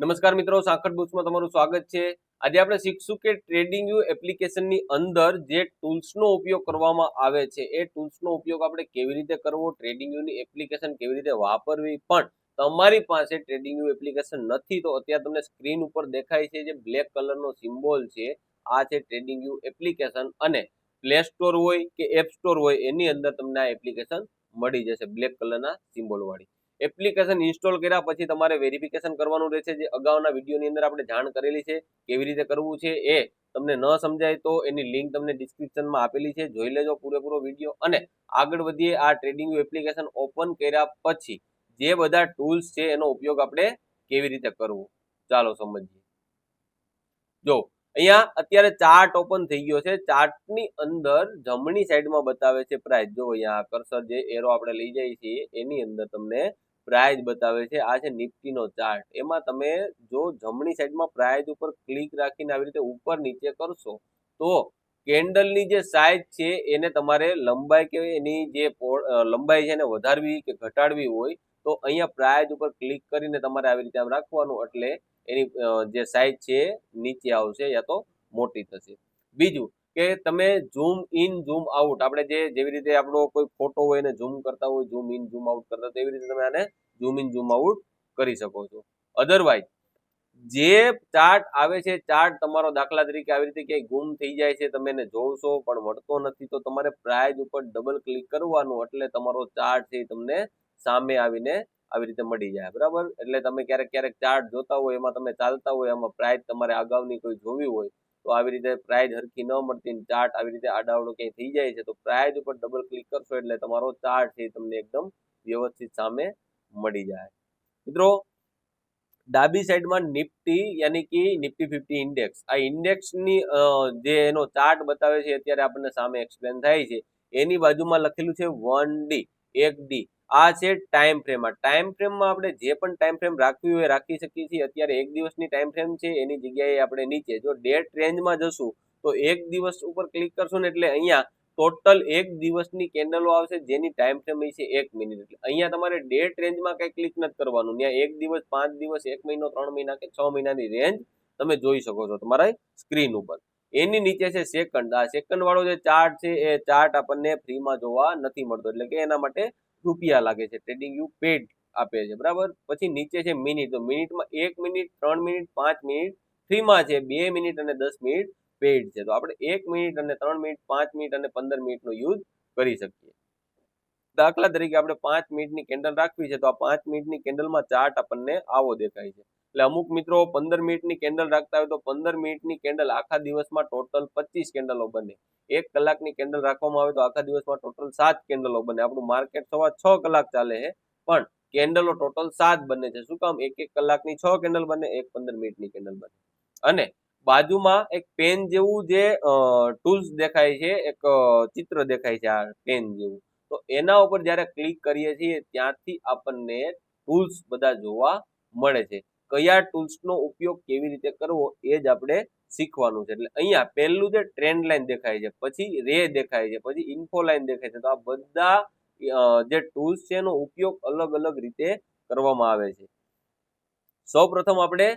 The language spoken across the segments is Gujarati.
નમસ્કાર મિત્રો, સાંકળ બુક્સમાં તમારું સ્વાગત છે. આજે આપણે શીખશું કે ટ્રેડિંગ વ્યૂ એપ્લિકેશનની અંદર જે ટૂલ્સનો ઉપયોગ કરવામાં આવે છે, એ ટૂલ્સનો ઉપયોગ આપણે કેવી રીતે કરવો ટ્રેડિંગ વ્યૂની એપ્લિકેશન કેવી રીતે વાપરવી? પણ તમારી પાસે ટ્રેડિંગ વ્યૂ એપ્લિકેશન નથી, તો અત્યારે તમને સ્ક્રીન ઉપર દેખાય છે જે બ્લેક કલરનો સિમ્બોલ છે. આ છે ટ્રેડિંગ વ્યૂ એપ્લિકેશન અને પ્લે સ્ટોર હોય કે એપ સ્ટોર હોય, એની અંદર તમને આ એપ્લિકેશન મળી જશે બ્લેક કલરના સિમ્બોલ વાળી. એપ્લિકેશન ઇન્સ્ટોલ કર્યા પછી તમારે વેરિફિકેશન કરવાનું રહેશે. જે અગાઉના વિડીયોની અંદર આપણે જાણ કરેલી છે, કેવી રીતે કરવું છે એ તમને ન સમજાય તો એની લિંક તમને ડિસ્ક્રિપ્શનમાં આપેલી છે. જોઈ લેજો પૂરેપૂરો વીડિયો. અને આગળ વધીએ, આ ટ્રેડિંગ એપ્લિકેશન ઓપન કર્યા પછી જે બધા ટૂલ્સ છે એનો ઉપયોગ આપણે કેવી રીતે કરવો? ચાલો સમજીએ. જો, અહીંયા અત્યારે ચાર્ટ ઓપન થઈ ગયો છે. ચાર્ટની અંદર જમણી સાઈડમાં બતાવે છે પ્રાઇસ જો અહીંયા કર્સર જે એરો આપણે લઈ જઈએ છીએ, એની અંદર તમને પ્રાઇસ બતાવે છે. આ છે નિફ્ટીનો ચાર્ટ. એમાં તમે જો જમણી સાઈડમાં પ્રાઇઝ ઉપર ક્લિક રાખીને આવી રીતે ઉપર નીચે કરશો, તો કેન્ડલની જે સાઇઝ છે એને તમારે લંબાઈ કે એની જે લંબાઈ છે એને વધારવી કે ઘટાડવી હોય, તો અહીંયા પ્રાઇઝ ઉપર ક્લિક કરીને તમારે આવી રીતે આમ રાખવાનું, એટલે એની જે સાઇઝ છે નીચે આવશે યા તો મોટી થશે. બીજું કે તમે ઝૂમ ઇન ઝૂમ આઉટ આપણે જે જેવી રીતે આપણો કોઈ ફોટો હોય એને ઝૂમ કરતા હોય ઝૂમ ઇન ઝૂમ આઉટ કરતા તેવી રીતે તમે આને ઝૂમ ઇન ઝૂમ આઉટ કરી શકો છો. અધરવાઇઝ જે ચાર્ટ આવે છે ચાર્ટ તમારો દાખલા તરીકે આવી રીતે ક્યાંય ગુમ થઈ જાય છે, તમે એને જોશો, પણ મળતો નથી, તો તમારે પ્રાઇઝ ઉપર ડબલ ક્લિક કરવાનું, એટલે તમારો ચાર્ટ છે તમને સામે આવીને આવી રીતે મળી જાય, બરાબર? એટલે તમે ક્યારેક ક્યારેક ચાર્ટ જોતા હોય, એમાં તમે ચાલતા હોય એમાં પ્રાઇઝ તમારે અગાઉની કોઈ જોવી હોય તો આવી રીતે પ્રાઇઝ હરખી ન મળતી ચાર્ટ આવી રીતે આડાવડો ક્યાંય થઈ જાય છે, તો પ્રાઇઝ ઉપર ડબલ ક્લિક કરશો એટલે તમારો ચાર્ટ છે તમને એકદમ વ્યવસ્થિત સામે મળી જાય. મિત્રો, ડાબી સાઈડમાં નિફ્ટી યાની કે નિફ્ટી ફિફ્ટી ઇન્ડેક્સ આ ઇન્ડેક્સની જે એનો ચાર્ટ બતાવે છે અત્યારે આપણને સામે એક્સપ્લેન થાય છે. એની બાજુમાં લખેલું છે વન ડી એક ડી આ છે ટાઈમ ફ્રેમ આ ટાઈમ ફ્રેમમાં આપણે જે પણ ટાઈમ ફ્રેમ રાખવી હોય રાખી શકીએ છીએ. અત્યારે એક દિવસની ટાઈમ ફ્રેમ છે, એની જગ્યાએ આપણે નીચે જો ડેટ રેન્જમાં જશું, તો એક દિવસ ઉપર ક્લિક કરશું ને એટલે અહીંયા ટોટલ એક દિવસની કેન્ડલો આવશે, જેની ટાઈમ ફ્રેમ છે એક મિનિટ એટલે અહીંયા તમારે ડેટ રેન્જમાં કંઈ ક્લિક નથી કરવાનું. ત્યાં એક દિવસ, પાંચ દિવસ, એક મહિનો, ત્રણ મહિના કે છ મહિનાની રેન્જ તમે જોઈ શકો છો તમારા સ્ક્રીન ઉપર. એની નીચે છે સેકન્ડ આ સેકન્ડ વાળો જે ચાર્ટ છે, એ ચાર્ટ આપણને ફ્રીમાં જોવા નથી મળતો. એટલે કે એના માટે રૂપિયા લાગે છે. ટ્રેડિંગ યુ પેડ આપે છે. બરાબર? પછી નીચે છે મિનિટ. તો મિનિટમાં એક મિનિટ, ત્રણ મિનિટ, પાંચ મિનિટ ફ્રીમાં છે બે મિનિટ અને દસ મિનિટ પેડ છે. તો આપણે એક મિનિટ અને ત્રણ મિનિટ, પાંચ મિનિટ અને પંદર મિનિટનો યુઝ કરી શકીએ. દાખલા તરીકે આપણે પાંચ મિનિટની કેન્ડલ રાખવી છે તો આ પાંચ મિનિટની કેન્ડલમાં ચાર્ટ આપણને આવો દેખાય છે. એટલે અમુક મિત્રો પંદર મિનિટની કેન્ડલ રાખતા હોય તો પંદર મિનિટની કેન્ડલ આખા દિવસમાં ટોટલ પચીસ કેન્ડલો બને. એક કલાકની કેન્ડલ રાખવામાં આવે તો આખા દિવસમાં ટોટલ સાત કેન્ડલો બને. આપણું માર્કેટ સવા છ કલાક ચાલે છે, પણ કેન્ડલો ટોટલ સાત બને છે. શું કામ? એક એક કલાકની છ કેન્ડલ બને, એક પંદર મિનિટની કેન્ડલ બને. અને બાજુમાં એક પેન જેવું જે ટૂલ્સ દેખાય છે, એક ચિત્ર દેખાય છે આ પેન જેવું. તો એના ઉપર જ્યારે ક્લિક કરીએ છીએ, ત્યાંથી આપણને ટૂલ્સ બધા જોવા મળે છે. કયા ટૂલ્સનો ઉપયોગ કેવી રીતે કરવો એ જ આપણે શીખવાનું છે. એટલે અહીંયા પહેલું જે ટ્રેન્ડ લાઈન દેખાય છે, પછી રે દેખાય છે, પછી ઇન્ફો લાઈન દેખાય છે. તો આ બધા જે ટૂલ્સ છે એનો ઉપયોગ અલગ અલગ રીતે કરવામાં આવે છે. સૌપ્રથમ આપણે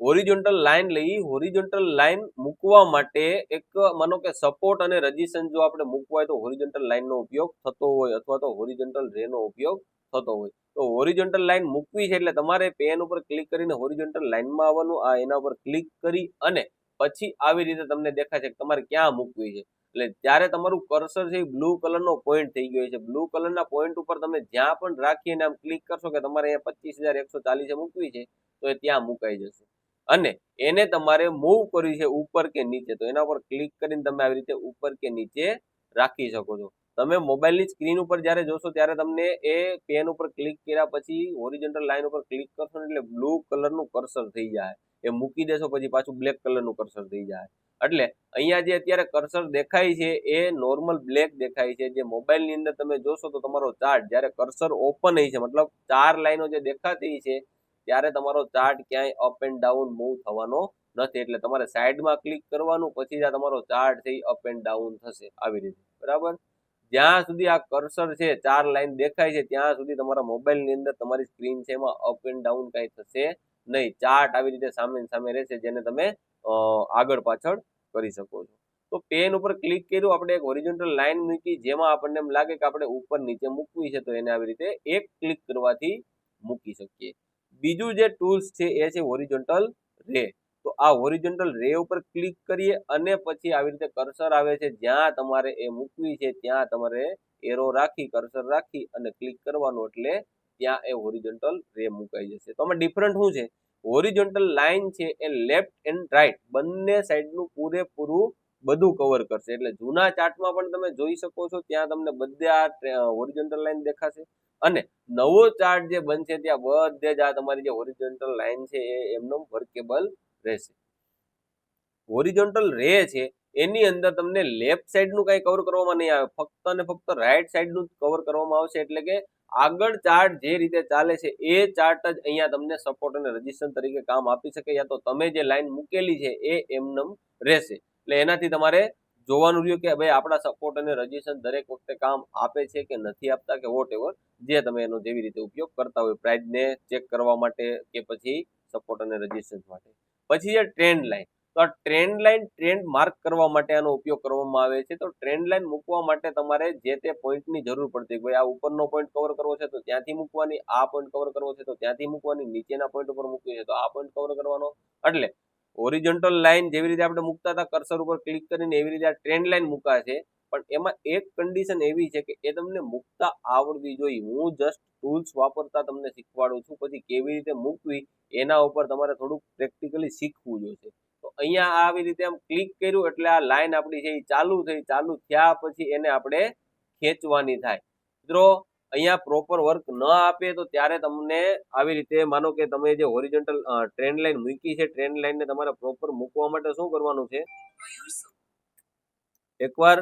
હોરિઝોન્ટલ લાઈન લઈ હોરિઝોન્ટલ લાઈન મૂકવા માટે એક, માનો કે સપોર્ટ અને રજીસ્ટન્સ જો આપણે મૂકવા હોય તો હોરિઝોન્ટલ લાઈનનો ઉપયોગ થતો હોય અથવા તો હોરિઝોન્ટલ રેનો ઉપયોગ થતો હોય. તો હોરિજોન્ટલ લાઈન મૂકવી છે એટલે તમારે પેન ઉપર ક્લિક કરીને હોરિજોન્ટલ લાઈનમાં આવવાનું, આ એના ઉપર ક્લિક કરી અને પછી આવી રીતે તમને દેખાય છે કે તમારે ક્યાં મૂકવી છે. એટલે ત્યારે તમારું કર્સર છે એ બ્લુ કલરનો પોઈન્ટ થઈ ગયો છે. બ્લુ કલરના પોઈન્ટ ઉપર તમે જ્યાં પણ રાખીને આમ ક્લિક કરશો કે તમારે અહીંયા પચીસ હજાર એકસો ચાલીસે મૂકવી છે, તો એ ત્યાં મુકાઈ જશે. અને એને તમારે મૂવ કરવી છે ઉપર કે નીચે, તો એના ઉપર ક્લિક કરીને તમે આવી રીતે ઉપર કે નીચે રાખી શકો છો. તમે મોબાઈલની સ્ક્રીન ઉપર જ્યારે જોશો ત્યારે તમને એ પેન ઉપર ક્લિક કર્યા પછી ઓરિજિનલ લાઈન ઉપર ક્લિક કરશો ને એટલે બ્લુ કલરનું કર્સર થઈ જાય. એ મૂકી દેશો પછી પાછું બ્લેક કલરનું કર્સર થઈ જાય. એટલે અહીંયા જે અત્યારે કર્સર દેખાય છે એ નોર્મલ બ્લેક દેખાય છે. જે મોબાઈલની અંદર તમે જોશો તો તમારો ચાર્ટ જ્યારે કર્સર ઓપન છે, મતલબ ચાર લાઈનો જે દેખાતી છે, ત્યારે તમારો ચાર્ટ ક્યાંય અપ એન્ડ ડાઉન મૂવ થવાનો નથી. એટલે તમારે સાઈડમાં ક્લિક કરવાનું, પછી જ તમારો ચાર્ટ થઈ અપ એન્ડ ડાઉન થશે. આવી રીતે. બરાબર? જ્યાં સુધી આ કર્સર છે, ચાર લાઈન દેખાય છે, ત્યાં સુધી તમારા મોબાઈલની અંદર તમારી સ્ક્રીન છે એમાં અપ એન્ડ ડાઉન કાંઈ થશે નહીં. ચાર્ટ આવી રીતે સામે સામે રહેશે, જેને તમે આગળ પાછળ કરી શકો છો. તો પેન ઉપર ક્લિક કર્યું, આપણે એક ઓરિજિનલ લાઈન મૂકી, જેમાં આપણને એમ લાગે કે આપણે ઉપર નીચે મૂકવી છે, તો એને આવી રીતે એક ક્લિક કરવાથી મૂકી શકીએ. બીજું જે ટૂલ્સ છે, એ છે હોરિઝોન્ટલ રે તો આ ઓરિજિનલ રે ઉપર ક્લિક કરીએ અને પછી આવી રીતે કર્સર આવે છે. જ્યાં તમારે એ મૂકવી છે, ત્યાં તમારે એરો રાખી કર્સર રાખી અને ક્લિક કરવાનું એટલે ત્યાં એ હોરિઝોન્ટલ રે મુકાઈ જશે. તો આમાં ડિફરન્ટ શું છે? હોરિઝોન્ટલ લાઈન છે એ લેફ્ટ એન્ડ રાઈટ બંને સાઈડનું પૂરેપૂરું બધું કવર કરશે. એટલે જૂના ચાર્ટમાં પણ તમે જોઈ શકો છો, ત્યાં તમને બધે આ હોરિઝોન્ટલ લાઈન દેખાશે. અને નવો ચાર્ટ જે બનશે, ત્યાં બધે જ આ તમારી જે હોરિઝોન્ટલ લાઈન છે એ એમનો વર્કેબલ રહેશે. હોરિઝોન્ટલ રે છે, એની અંદર તમને લેફ્ટ સાઈડનું કાંઈ કવર કરવામાં નહીં આવે. ફક્ત અને ફક્ત રાઈટ સાઈડનું જ કવર કરવામાં આવશે, એટલે કે આગળ ચાર્ટ જે રીતે ચાલે છે, એ ચાર્ટ જ અહીંયા તમને સપોર્ટ અને રજિસ્ટર તરીકે કામ આપી શકે, યા તો તમે જે લાઈન મૂકેલી છે, એ એમનેમ રહેશે. એટલે એનાથી તમારે જોવાનું રહ્યું કે ભાઈ આપણા સપોર્ટ અને રજિસ્ટ્રેશન દરેક વખતે કામ આપે છે કે નથી આપતા કે વોટ એવર જે તમે એનો જેવી રીતે ઉપયોગ કરતા હોય પ્રાઇઝને ચેક કરવા માટે કે પછી સપોર્ટ અને રજિસ્ટ્રેશન માટે. પછી છે ટ્રેન્ડ લાઈન તો આ ટ્રેન્ડ લાઈન ટ્રેન્ડ માર્ક કરવા માટે આનો ઉપયોગ કરવામાં આવે છે. તો ટ્રેન્ડ લાઈન મૂકવા માટે તમારે જે તે પોઈન્ટની જરૂર પડતી ભાઈ આ ઉપરનો પોઈન્ટ કવર કરવો છે, તો ત્યાંથી મૂકવાની, આ પોઈન્ટ કવર કરવો છે, તો ત્યાંથી મૂકવાની, નીચેના પોઈન્ટ ઉપર મૂકવી છે, તો આ પોઈન્ટ કવર કરવાનો. એટલે ઓરિજન્ટલ લાઈન જેવી રીતે આપણે મૂકતા હતા કર્સર ઉપર ક્લિક કરીને એવી રીતે આ ટ્રેન્ડ લાઈન મૂકા છે પણ એમાં એક કન્ડિશન એવી છે કે એ તમને મૂકતા આવડવી જોઈએ. હું જસ્ટ ટૂલ્સ વાપરતા તમને શીખવાડું છું. પછી કેવી રીતે મૂકવી એના ઉપર તમારે થોડુંક પ્રેક્ટિકલી શીખવું જોઈએ તો અહીંયા આવી રીતે આમ ક્લિક કર્યું એટલે આ લાઈન આપણી છે એ ચાલુ થઈ ચાલુ થયા પછી એને આપણે ખેંચવાની થાય. મિત્રો અહીંયા પ્રોપર વર્ક ન આપે તો ત્યારે તમને આવી રીતે માનો કે તમે જે હોરિઝોન્ટલ ટ્રેન્ડ લાઈન મૂકી છે ટ્રેન્ડ લાઈનને તમારે પ્રોપર મૂકવા માટે શું કરવાનું છે? એકવાર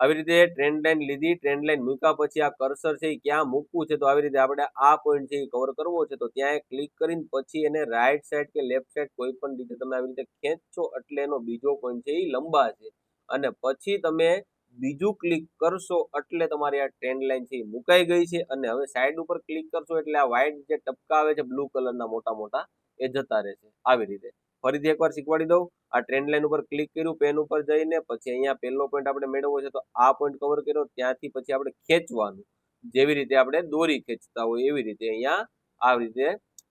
આવી રીતે ટ્રેન્ડ લાઈન લીધી ટ્રેન્ડ લાઈન મૂક્યા પછી આ કર્સર છે એ ક્યાં મૂકવું છે તો આવી રીતે આપણે આ પોઈન્ટ છે એ કવર કરવો છે તો ત્યાં ક્લિક કરીને પછી એને રાઈટ સાઈડ કે લેફ્ટ સાઈડ કોઈ પણ રીતે તમે આવી રીતે ખેંચશો એટલે એનો બીજો પોઈન્ટ છે એ લંબાશે અને પછી તમે બીજું ક્લિક કરશો એટલે તમારી આ ટ્રેન્ડ લાઈન છે એ મુકાઈ ગઈ છે અને હવે સાઈડ ઉપર ક્લિક કરશો એટલે આ વ્હાઈટ જે ટપકા આવે છે બ્લુ કલરના મોટા મોટા એ જતા રહેશે. આવી રીતે. ફરીથી એકવાર શીખવાડી દઉં. આ ટ્રેન્ડ લાઈન ઉપર ક્લિક કર્યું પેન ઉપર જઈને પછી અહીંયા પહેલો પોઈન્ટ આપણે મેળવવો છે, તો આ પોઈન્ટ કવર કર્યો, ત્યાંથી પછી આપણે ખેંચવાનું. જેવી રીતે આપણે દોરી ખેંચતા હોય, એવી રીતે અહીંયા આવી રીતે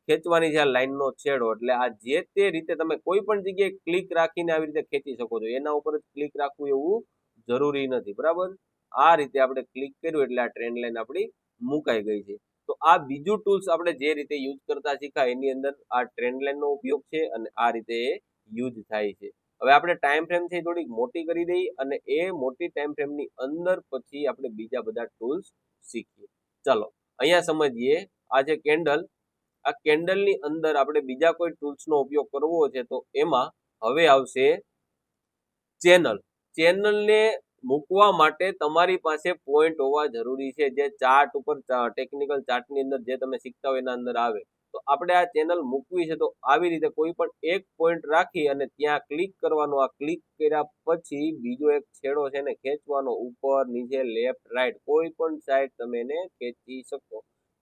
ખેંચવાની છે આ લાઈનનો છેડો, એટલે આ જે તે રીતે તમે કોઈ પણ જગ્યાએ ક્લિક રાખીને આવી રીતે ખેંચી શકો છો. એના ઉપર જ ક્લિક રાખવું એવું જરૂરી નથી, બરાબર? આ રીતે આપણે ક્લિક કર્યું, એટલે આ ટ્રેન્ડ લાઈન આપણી મુકાઈ ગઈ છે. તો આ બીજું ટૂલ્સ આપણે જે રીતે યુઝ કરતા શીખ્યા, એની અંદર આ ટ્રેન્ડ લાઈનનો ઉપયોગ છે અને આ રીતે એ યુઝ થાય છે. હવે આપણે ટાઈમ ફ્રેમ છે થોડીક મોટી કરી દઈએ અને એ મોટી ટાઈમ ફ્રેમની અંદર પછી આપણે બીજા બધા ટૂલ્સ શીખીએ. ચલો, અહીંયા સમજીએ. આ જે કેન્ડલ આ કેન્ડલની અંદર આપણે બીજા કોઈ ટૂલ્સનો ઉપયોગ કરવો છે તો એમાં હવે આવશે ચેનલ ચેનલને મૂકવા માટે તમારી પાસે પોઈન્ટ હોવા જરૂરી છે. જે ચાર્ટ ઉપર ટેકનિકલ ચાર્ટની અંદર જે તમે શીખતા હોય એના અંદર આવે. તો આપણે આ ચેનલ મૂકવી છે તો આવી રીતે કોઈ પણ એક પોઈન્ટ રાખી અને ત્યાં ક્લિક કરવાનો, આ ક્લિક કર્યા પછી બીજો એક છેડો છે ને ખેંચવાનો ઉપર, નીચે લેફ્ટ રાઈટ કોઈ પણ સાઈડ તમે એને ખેંચી શકો.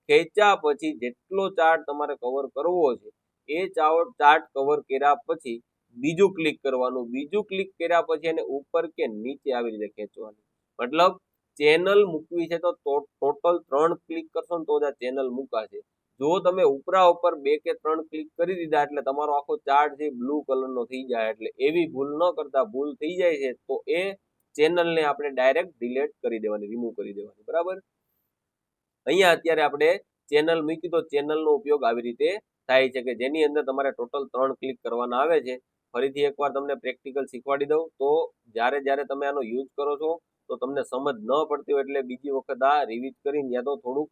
ખેંચ્યા પછી જેટલો ચાર્ટ તમારે કવર કરવો છે, એ ચાર્ટ કવર કર્યા પછી બીજું ક્લિક કરવાનું, બીજું ક્લિક કર્યા પછી એને ઉપર કે નીચે આવી રીતે ખેંચવાનું. મતલબ ચેનલ મૂકવી છે તો ટોટલ ત્રણ ક્લિક કરશો ને તો જ આ ચેનલ મુકાશે. જો તમે ઉપરા ઉપર બે કે ત્રણ ક્લિક કરી દીધા એટલે તમારો આખો ચાર્ટ છે બ્લુ કલરનો થઈ જાય. એટલે એવી ભૂલ ન કરતા, ભૂલ થઈ જાય છે તો એ ચેનલને આપણે ડાયરેક્ટ ડિલેટ કરી દેવાની રિમૂવ કરી દેવાની. બરાબર? અહીંયા અત્યારે આપણે ચેનલ મૂકી તો ચેનલનો ઉપયોગ આવી રીતે થાય છે કે જેની અંદર તમારે ટોટલ ત્રણ ક્લિક કરવાના આવે છે. ફરીથી એકવાર તમને પ્રેક્ટિકલ શીખવાડી દઉં. તો જ્યારે જ્યારે તમે આનો યુઝ કરો છો, તો તમને સમજ ન પડતી હોય એટલે બીજી વખત આ રિવીઝ કરીને યા તો થોડુંક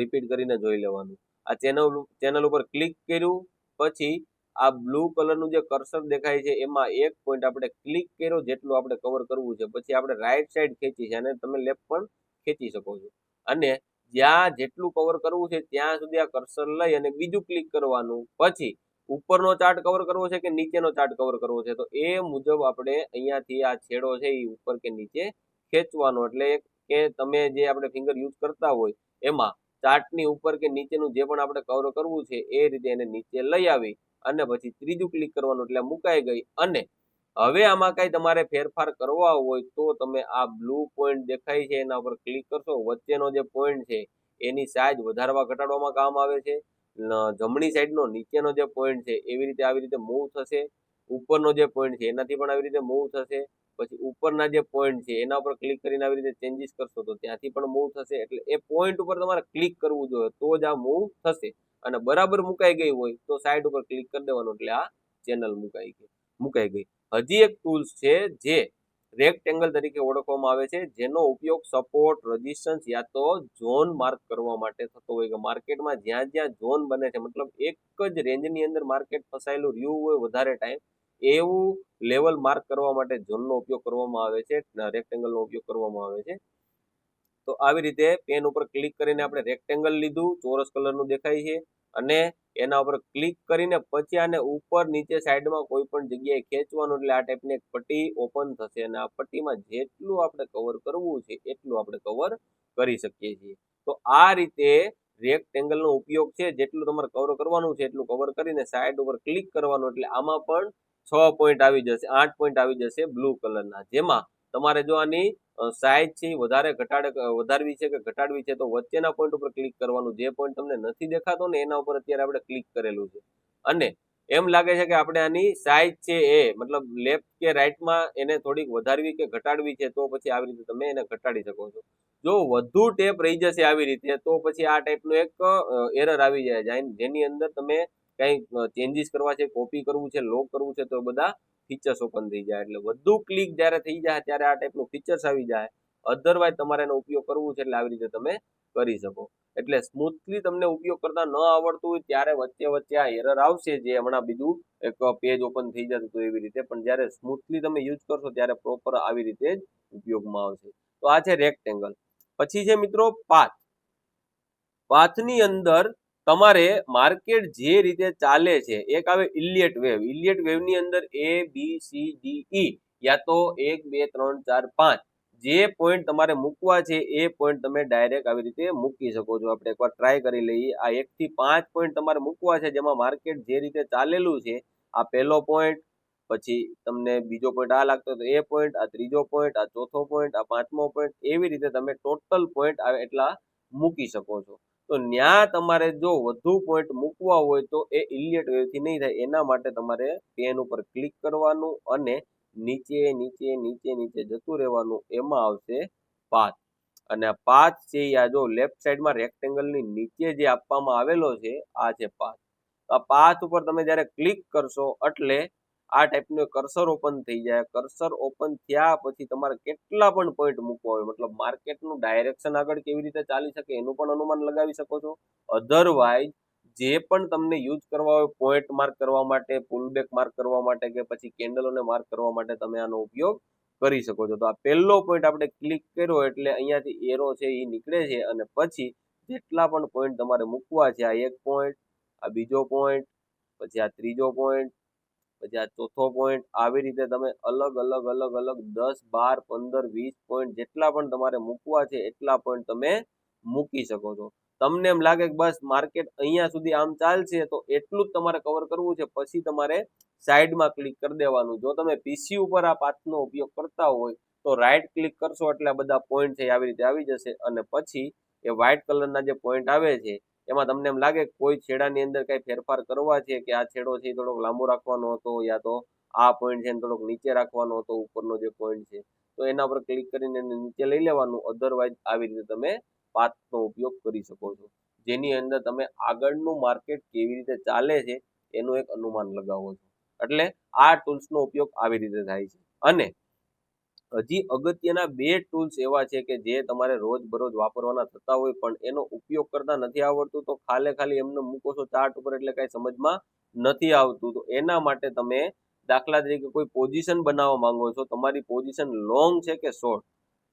રિપીટ કરીને જોઈ લેવાનું. આ ચેનલ ચેનલ ઉપર ક્લિક કર્યું, પછી આ બ્લુ કલરનું જે કર્સર દેખાય છે, એમાં એક પોઈન્ટ આપણે ક્લિક કર્યો, જેટલું આપણે કવર કરવું છે. પછી આપણે રાઈટ સાઈડ ખેંચી છે, અને તમે લેફ્ટ પણ ખેંચી શકો છો. અને જ્યાં જેટલું કવર કરવું છે, ત્યાં સુધી આ કર્સર લઈ અને બીજું ક્લિક કરવાનું. પછી ઉપરનો ચાર્ટ કવર કરવો છે કે નીચેનો ચાર્ટ કવર કરવો છે? તો એ મુજબ આપણે અહીંયાથી આ છેડો છે એ ઉપર કે નીચે ખેંચવાનો. એટલે કે તમે જે આપણે ફિંગર યુઝ કરતા હોય, એમાં ચાર્ટની ઉપર કે નીચેનું જે પણ આપણે કવર કરવું છે, એ રીતે એને નીચે લઈ આવી અને પછી ત્રીજું ક્લિક કરવાનું એટલે મુકાઈ ગઈ. અને હવે આમાં કઈ તમારે ફેરફાર કરવા હોય તો તમે આ બ્લુ પોઈન્ટ દેખાય છે, એના ઉપર ક્લિક કરશો. વચ્ચેનો જે પોઈન્ટ છે, એની સાઈઝ વધારવા ઘટાડવામાં કામ આવે છે. જમણી સાઈડનો નીચેનો જે પોઈન્ટ છે, એવી રીતે આવી રીતે મૂવ થશે. ઉપરનો જે પોઈન્ટ છે, એનાથી પણ આવી રીતે મૂવ થશે. પછી ઉપરના જે પોઈન્ટ છે, એના ઉપર ક્લિક કરીને આવી રીતે ચેન્જીસ કરશો તો ત્યાંથી પણ મૂવ થશે. એટલે એ પોઈન્ટ ઉપર તમારે ક્લિક કરવું જોઈએ, તો જ આ મૂવ થશે. અને બરાબર મુકાઈ ગઈ હોય, તો સાઈડ ઉપર ક્લિક કરી દેવાનું, એટલે આ ચેનલ મુકાઈ ગઈ મુકાઈ ગઈ. હજી એક ટૂલ્સ છે જે રેક્ટેંગલ તરીકે ઓળખવામાં આવે છે, જેનો ઉપયોગ સપોર્ટ રેઝિસ્ટન્સ યા તો ઝોન માર્ક કરવા માટે થતો હોય કે માર્કેટમાં જ્યાં જ્યાં ઝોન બને છે, મતલબ એક જ રેન્જની અંદર માર્કેટ ફસાયેલું રહ્યું હોય વધારે ટાઈમ એવું લેવલ માર્ક કરવા માટે ઝોનનો ઉપયોગ કરવામાં આવે છે રેક્ટેંગલનો ઉપયોગ કરવામાં આવે છે. તો આવી રીતે પેન ઉપર ક્લિક કરીને આપણે રેક્ટેંગલ લીધું, ચોરસ કલરનું દેખાય છે. અને એના ઉપર ક્લિક કરીને પછી આને ઉપર નીચે સાઈડમાં કોઈ પણ જગ્યાએ ખેંચવાનું એટલે આ ટાઈપની એક પટ્ટી ઓપન થશે અને આ પટ્ટીમાં જેટલું આપણે કવર કરવું છે એટલું આપણે કવર કરી શકીએ છીએ. તો આ રીતે રેક્ટેંગલનો ઉપયોગ છે, જેટલું તમારે કવર કરવાનું છે એટલું કવર કરીને સાઈડ ઉપર ક્લિક કરવાનું એટલે આમાં પણ છ પોઈન્ટ આવી જશે, આઠ પોઈન્ટ આવી જશે બ્લુ કલરના જેમાં તમારે જો આની ઈ વધારે ઘટાડે વધારવી છે કે ઘટાડવી છે તો વચ્ચેના પોઈન્ટ ઉપર ક્લિક કરવાનું. જે પોઈન્ટ તમને નથી દેખાતો ને એના ઉપર અત્યારે આપણે ક્લિક કરેલું છે. અને એમ લાગે છે કે આપણે આની સાઈઝ છે એ, મતલબ લેફ્ટ કે રાઈટમાં એને થોડીક વધારવી કે ઘટાડવી છે તો પછી આવી રીતે તમે એને ઘટાડી શકો છો. જો વધુ ટેપ રહી જશે આવી રીતે તો પછી આ ટાઈપનું એક એરર આવી જાય. જેની અંદર તમે કંઈ ચેન્જીસ કરવા છે કોપી કરવું છે લોક કરવું છે તો બધા ફીચર્સ ઓપન થઈ જાય. એટલે વધુ ક્લિક જ્યારે થઈ જાય ત્યારે આ ટાઈપનું ફીચર્સ આવી જાય. અધરવાઇઝ તમારે એનો ઉપયોગ કરવો છે એટલે આવી રીતે તમે કરી શકો. એટલે સ્મૂથલી તમને ઉપયોગ કરતા ન આવડતું હોય ત્યારે વચ્ચે વચ્ચે આ એરર આવશે જે હમણાં બીજું એક પેજ ઓપન થઈ જતું હતું એવી રીતે. પણ જ્યારે સ્મૂથલી તમે યુઝ કરશો ત્યારે પ્રોપર આવી રીતે જ ઉપયોગમાં આવશે. તો આ છે રેક્ટેંગલ પછી છે મિત્રો પાથ. પાથની અંદર તમારે માર્કેટ જે રીતે ચાલે છે, એક આવે ઇલિયટ વેવ. ઇલિયટ વેવની અંદર એ બી સી ડી ઈ યા તો એક, બે, ત્રણ, ચાર, પાંચ. જે પોઈન્ટ તમારે મૂકવા છે, એ પોઈન્ટ તમે ડાયરેક્ટ આવી રીતે મૂકી શકો છો. આપણે એકવાર ટ્રાય કરી લઈએ. આ એક થી પાંચ પોઈન્ટ તમારે મૂકવા છે, જેમાં માર્કેટ જે રીતે ચાલેલું છે, આ પહેલો પોઈન્ટ પછી તમને બીજો પોઈન્ટ આ લાગતો તો એ પોઈન્ટ આ ત્રીજો પોઈન્ટ આ ચોથો પોઈન્ટ આ પાંચમો પોઈન્ટ એવી રીતે તમે ટોટલ પોઈન્ટ એટલા મૂકી શકો છો. તો ત્યાં તમારે જો વધુ પોઈન્ટ મૂકવા હોય તો એ ઇલિયટ વેવથી નહીં થાય. એના માટે તમારે પેન ઉપર ક્લિક કરવાનું અને નીચે નીચે નીચે નીચે જતું રહેવાનું એમાં આવશે પાથ. અને આ પાથ છે આ જો લેફ્ટ સાઈડમાં રેક્ટેંગલની નીચે જે આપવામાં આવેલો છે, આ છે પાથ. આ પાથ ઉપર તમે જ્યારે ક્લિક કરશો એટલે આ ટાઈપનું કર્સર ઓપન થઈ જાય. કર્સર ઓપન થયા પછી તમારે કેટલા પણ પોઈન્ટ મૂકવા હોય, મતલબ માર્કેટનું ડાયરેક્શન આગળ કેવી રીતે ચાલી શકે એનું પણ અનુમાન લગાવી શકો છો. અધરવાઇઝ જે પણ તમને યુઝ કરવા હોય પોઈન્ટ માર્ક કરવા માટે પુલબેક માર્ક કરવા માટે કે પછી કેન્ડલોને માર્ક કરવા માટે તમે આનો ઉપયોગ કરી શકો છો. તો આ પહેલો પોઈન્ટ આપણે ક્લિક કર્યો એટલે અહીંયાથી એરો છે એ નીકળે છે અને પછી જેટલા પણ પોઈન્ટ તમારે મૂકવા છે, આ એક પોઈન્ટ આ બીજો પોઈન્ટ પછી આ ત્રીજો પોઈન્ટ પછી આ ચોથો પોઈન્ટ આવી રીતે તમે અલગ અલગ અલગ અલગ દસ, બાર, પંદર, વીસ પોઈન્ટ જેટલા પણ તમારે મૂકવા છે, એટલા પોઈન્ટ તમે મૂકી શકો છો. તમને એમ લાગે કે બસ માર્કેટ અહીંયા સુધી આમ ચાલશે, તો એટલું જ તમારે કવર કરવું છે, પછી તમારે સાઈડમાં ક્લિક કરી દેવાનું. જો તમે પીસી ઉપર આ પાથનો ઉપયોગ કરતા હોય, તો રાઈટ ક્લિક કરશો એટલે આ બધા પોઈન્ટ છે આવી રીતે આવી જશે. અને પછી એ વ્હાઇટ કલરના જે પોઈન્ટ આવે છે એમાં તમને એમ લાગે કોઈ છેડાની અંદર કઈ ફેરફાર કરવા છે કે આ છેડો છે થોડોક લાંબો રાખવાનો હતો યા તો આ પોઈન્ટ છે થોડોક નીચે રાખવાનો હતો ઉપરનો જે પોઈન્ટ છે? તો એના પર ક્લિક કરીને એને નીચે લઈ લેવાનું. અધરવાઇઝ આવી રીતે તમે પાથનો ઉપયોગ કરી શકો છો. જેની અંદર તમે આગળનું માર્કેટ કેવી રીતે ચાલે છે, એનું એક અનુમાન લગાવો છો. એટલે આ ટૂલ્સનો ઉપયોગ આવી રીતે થાય છે. અને હજી અગત્યના બે ટૂલ્સ એવા છે કે જે તમારે રોજ બરોજ વાપરવાના થતા હોય પણ એનો ઉપયોગ કરતા નથી આવડતું, તો ખાલે ખાલી એમને મૂકો છો ચાર્ટ ઉપર એટલે કાંઈ સમજમાં નથી આવતું. તો એના માટે તમે દાખલા તરીકે કોઈ પોઝિશન બનાવવા માંગો છો, તમારી પોઝિશન લોંગ છે કે શોર્ટ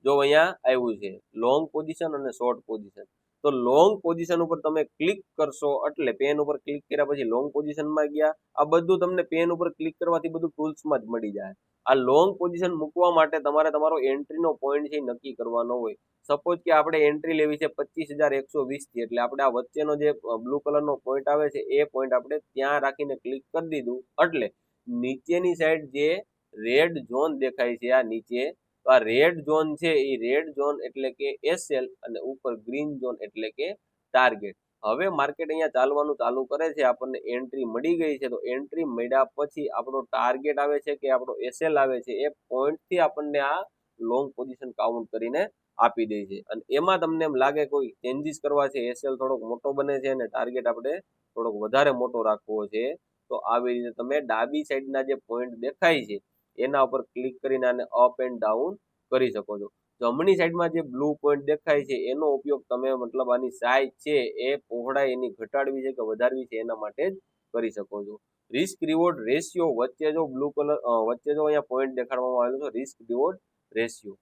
જો અહીંયા આવ્યું છે લોંગ પોઝિશન અને શોર્ટ પોઝિશન તો લોંગ પોઝિશન ઉપર તમે ક્લિક કરશો એટલે પેન ઉપર ક્લિક કર્યા પછી લોંગ પોઝિશનમાં ગયા. આ બધું તમને પેન ઉપર ક્લિક કરવાથી બધું ટૂલ્સમાં જ મળી જાય. આ લોંગ પોઝિશન મૂકવા માટે તમારે તમારો એન્ટ્રીનો પોઈન્ટ છે નક્કી કરવાનો હોય. સપોઝ કે આપણે એન્ટ્રી લેવી છે પચીસ હજાર એકસો વીસથી, એટલે આપણે આ વચ્ચેનો જે બ્લુ કલરનો પોઈન્ટ આવે છે, એ પોઈન્ટ આપણે ત્યાં રાખીને ક્લિક કરી દીધું. એટલે નીચેની સાઈડ જે રેડ ઝોન દેખાય છે આ નીચે, તો આ રેડ ઝોન છે એ રેડ ઝોન એટલે કે એસએલ અને ઉપર ગ્રીન ઝોન એટલે કે ટાર્ગેટ હવે માર્કેટ અહીંયા ચાલવાનું ચાલુ કરે છે, આપણને એન્ટ્રી મળી ગઈ છે, તો એન્ટ્રી મળ્યા પછી આપણો ટાર્ગેટ આવે છે કે આપણો એસએલ આવે છે, એ પોઈન્ટથી આપણને આ લોંગ પોઝિશન કાઉન્ટ કરીને આપી દે છે. અને એમાં તમને એમ લાગે કોઈ ચેન્જીસ કરવા છે એસએલ થોડોક મોટો બને છે અને ટાર્ગેટ આપણે થોડોક વધારે મોટો રાખવો છે, તો આવી રીતે તમે ડાબી સાઈડના જે પોઈન્ટ દેખાય છે, એના ઉપર ક્લિક કરીને આને અપ એન્ડ ડાઉન કરી શકો છો. જમણી સાઈડમાં જે બ્લુ પોઈન્ટ દેખાય છે, એનો ઉપયોગ તમે મતલબ આની સાઈઝ છે, એ પહોળાઈ એની ઘટાડવી છે કે વધારવી છે, એના માટે જ કરી શકો છો. રિસ્ક રિવોર્ડ રેશિયો વચ્ચે જો બ્લુ કલર વચ્ચે જો અહીંયા પોઈન્ટ દેખાડવામાં આવેલો છે રિસ્ક રિવોર્ડ રેશિયો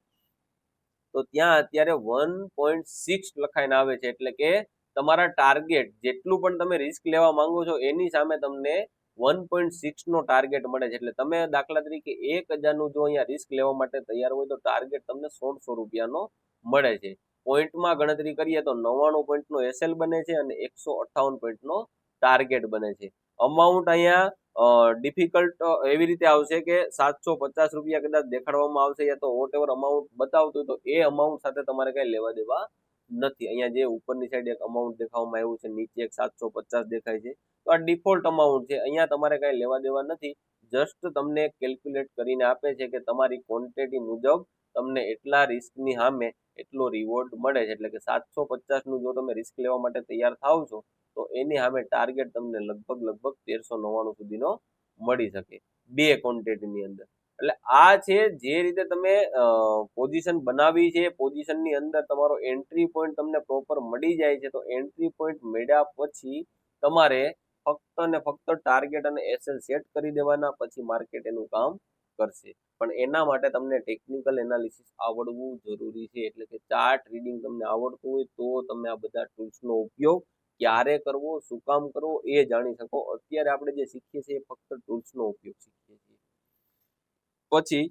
તો ત્યાં અત્યારે વન પોઈન્ટ સિક્સ લખાઈને આવે છે, એટલે કે તમારા ટાર્ગેટ જેટલું પણ તમે રિસ્ક લેવા માંગો છો, એની સામે તમને વન પોઈન્ટ સિક્સનો ટાર્ગેટ મળે છે. એટલે તમે દાખલા તરીકે એક હજારનું જો અહીંયા રિસ્ક લેવા માટે તૈયાર હોય તો ટાર્ગેટ તમને સોળસો રૂપિયાનો મળે છે. પોઈન્ટમાં ગણતરી કરીએ તો નવ્વાણું પોઈન્ટનો એસએલ બને છે અને એકસો અઠ્ઠાવન પોઈન્ટનો ટાર્ગેટ બને છે. અમાઉન્ટ અહીંયા ડિફિકલ્ટ એવી રીતે આવશે કે સાતસો પચાસ રૂપિયા કદાચ દેખાડવામાં આવશે યા તો વોટ એવર અમાઉન્ટ બતાવતું તો એ અમાઉન્ટ સાથે તમારે કઈ લેવા દેવા નથી. અહીંયા જે ઉપરની સાઈડ એક અમાઉન્ટ દેખાવામાં આવ્યું છે, નીચે એક સાતસો પચાસ દેખાય છે. તો આ ડિફોલ્ટ અમાઉન્ટ છે. અહીંયા તમારે કાંઈ લેવા દેવા નથી. જસ્ટ તમને કેલ્ક્યુલેટ કરીને આપે છે કે તમારી ક્વોન્ટિટી મુજબ તમને એટલા રિસ્કની સામે એટલો રિવોર્ડ મળે છે. એટલે કે સાતસો પચાસનું જો તમે રિસ્ક લેવા માટે તૈયાર થાવ છો, તો એની સામે ટાર્ગેટ તમને લગભગ લગભગ તેરસો નવ્વાણું સુધીનો મળી શકે બે ક્વોન્ટિટીની અંદર. એટલે આ છે જે રીતે તમે પોઝિશન બનાવી છે. પોઝિશનની અંદર તમારો એન્ટ્રી પોઈન્ટ તમને પ્રોપર મળી જાય છે. તો એન્ટ્રી પોઈન્ટ મળ્યા પછી તમારે ફક્ત ને ફક્ત ટાર્ગેટ અને એસએલ સેટ કરી દેવાના, પછી માર્કેટ એનું કામ કરશે. પણ એના માટે તમને ટેકનિકલ એનાલિસિસ આવડવું જરૂરી છે. એટલે કે ચાર્ટ રીડિંગ તમને આવડતું હોય તો તમે આ બધા ટૂલ્સનો ઉપયોગ ક્યારે કરવો, શું કામ કરવો એ જાણી શકો. અત્યારે આપણે જે શીખીએ છીએ ફક્ત ટૂલ્સનો ઉપયોગ શીખીએ છીએ. પછી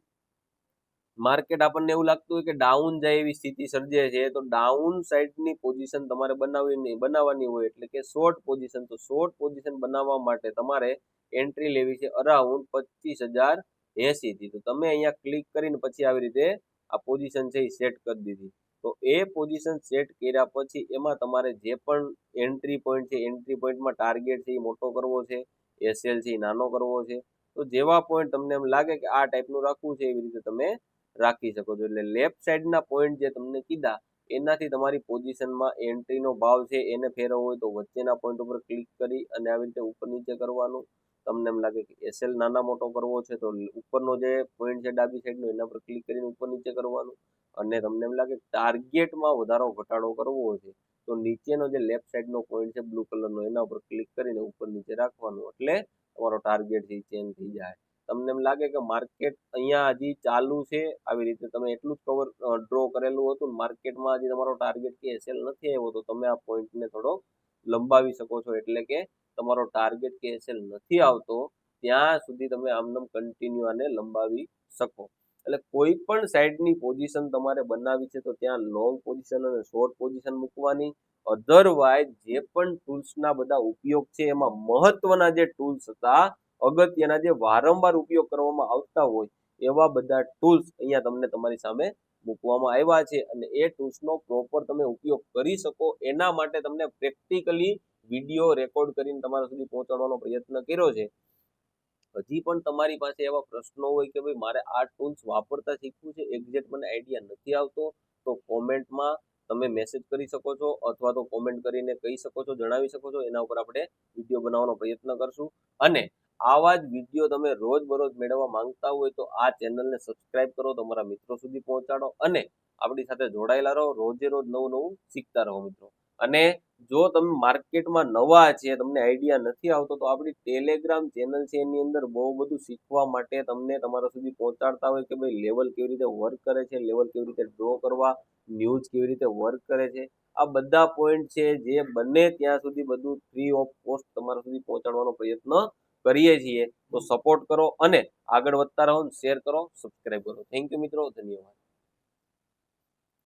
માર્કેટ આપણને એવું લાગતું હોય કે ડાઉન જાય એવી સ્થિતિ સર્જે છે, તો ડાઉન સાઈડની પોઝિશન તમારે બનાવવી નહીં બનાવવાની હોય એટલે કે શોર્ટ પોઝિશન તો શોર્ટ પોઝિશન બનાવવા માટે તમારે એન્ટ્રી લેવી છે અરાઉન્ડ પચીસ હજાર એંસીથી તો તમે અહીંયા ક્લિક કરીને પછી આવી રીતે આ પોઝિશન છે એ સેટ કરી દીધી. તો એ પોઝિશન સેટ કર્યા પછી એમાં તમારે જે પણ એન્ટ્રી પોઈન્ટ છે એન્ટ્રી પોઈન્ટમાં ટાર્ગેટ છે એ મોટો કરવો છે એસએલ છે એ નાનો કરવો છે. તો જેવા પોઈન્ટ તમને એમ લાગે કે આ ટાઈપનું રાખવું છે એવી રીતે તમે રાખી શકો છો. એટલે લેફ્ટ સાઈડના પોઈન્ટ જે તમને કીધા, એનાથી તમારી પોઝિશનમાં એન્ટ્રીનો ભાવ છે, એને ફેરવવો હોય તો વચ્ચેના પોઈન્ટ ઉપર ક્લિક કરી અને આવી રીતે ઉપર નીચે કરવાનું. તમને એમ લાગે કે એસએલ નાના મોટો કરવો છે, તો ઉપરનો જે પોઈન્ટ છે ડાબી સાઈડનો એના પર ક્લિક કરીને ઉપર નીચે કરવાનું. અને તમને એમ લાગે ટાર્ગેટમાં વધારો, ઘટાડો કરવો છે, તો નીચેનો જે લેફ્ટ સાઈડનો પોઈન્ટ છે બ્લુ કલરનો એના ઉપર ક્લિક કરીને ઉપર નીચે રાખવાનું. એટલે તમારો ટાર્ગેટ છે ચેન્જ થઈ જાય. તમને એમ લાગે કે માર્કેટ અહીંયા હજી ચાલુ છે? આવી રીતે તમે એટલું જ કવર ડ્રો કરેલું હતું માર્કેટમાં હજી તમારો ટાર્ગેટ કે એસેલ નથી આવ્યો, તો તમે આ પોઈન્ટને થોડો લંબાવી શકો છો. એટલે કે તમારો ટાર્ગેટ કે એસેલ નથી આવતો, ત્યાં સુધી તમે આમનામ કન્ટિન્યુ આને લંબાવી શકો. એટલે કોઈ પણ સાઈડની પોઝિશન તમારે બનાવી છે, તો ત્યાં લોંગ પોઝિશન અને શોર્ટ પોઝિશન મૂકવાની. અધરવાઇઝ જે પણ ટૂલ્સના બધા ઉપયોગ છે, એમાં મહત્વના જે ટૂલ્સ હતા અગત્યના જે વારંવાર ઉપયોગ કરવામાં આવતા હોય એવા બધા ટૂલ્સ અહીંયા તમને તમારી સામે મૂકવામાં આવ્યા છે. અને એ ટૂલ્સનો પ્રોપર તમે ઉપયોગ કરી શકો. એના માટે તમને પ્રેક્ટિકલી વીડિયો રેકોર્ડ કરીને તમારા સુધી પહોંચાડવાનો પ્રયત્ન કર્યો છે. હજી પણ તમારી પાસે એવા પ્રશ્નો હોય કે ભાઈ મારે આ ટૂલ્સ વાપરતા શીખવું છે એક્ઝેક્ટ મને આઈડિયા નથી આવતો, તો કોમેન્ટમાં તમે મેસેજ કરી શકો છો અથવા તો કોમેન્ટ કરીને કહી શકો છો, જણાવી શકો છો. એના ઉપર આપણે વીડિયો બનાવવાનો પ્રયત્ન કરશું. અને આવા જ વીડિયો તમે રોજ બરોજ મેળવવા માંગતા હોય તો આ ચેનલને સબસ્ક્રાઇબ કરો, તમારા મિત્રો સુધી પહોંચાડો અને આપણી સાથે જોડાયેલા રહો. રોજે રોજ નવું નવું શીખતા રહો મિત્રો. અને જો તમે માર્કેટમાં નવા છે, તમને આઈડિયા નથી આવતો, તો આપણી ટેલિગ્રામ ચેનલ છે, એની અંદર બહુ બધું શીખવા માટે તમને તમારા સુધી પહોંચાડતા હોય કે ભાઈ લેવલ કેવી રીતે વર્ક કરે છે લેવલ કેવી રીતે ડ્રો કરવા ન્યૂઝ કેવી રીતે વર્ક કરે છે. આ બધા પોઈન્ટ છે, જે બને ત્યાં સુધી બધું ફ્રી ઓફ કોસ્ટ તમારા સુધી પહોંચાડવાનો પ્રયત્ન કરીએ છીએ તો સપોર્ટ કરો અને આગળ વધતા રહો શેર કરો સબસ્ક્રાઈબ કરો. થેન્ક યુ મિત્રો, ધન્યવાદ.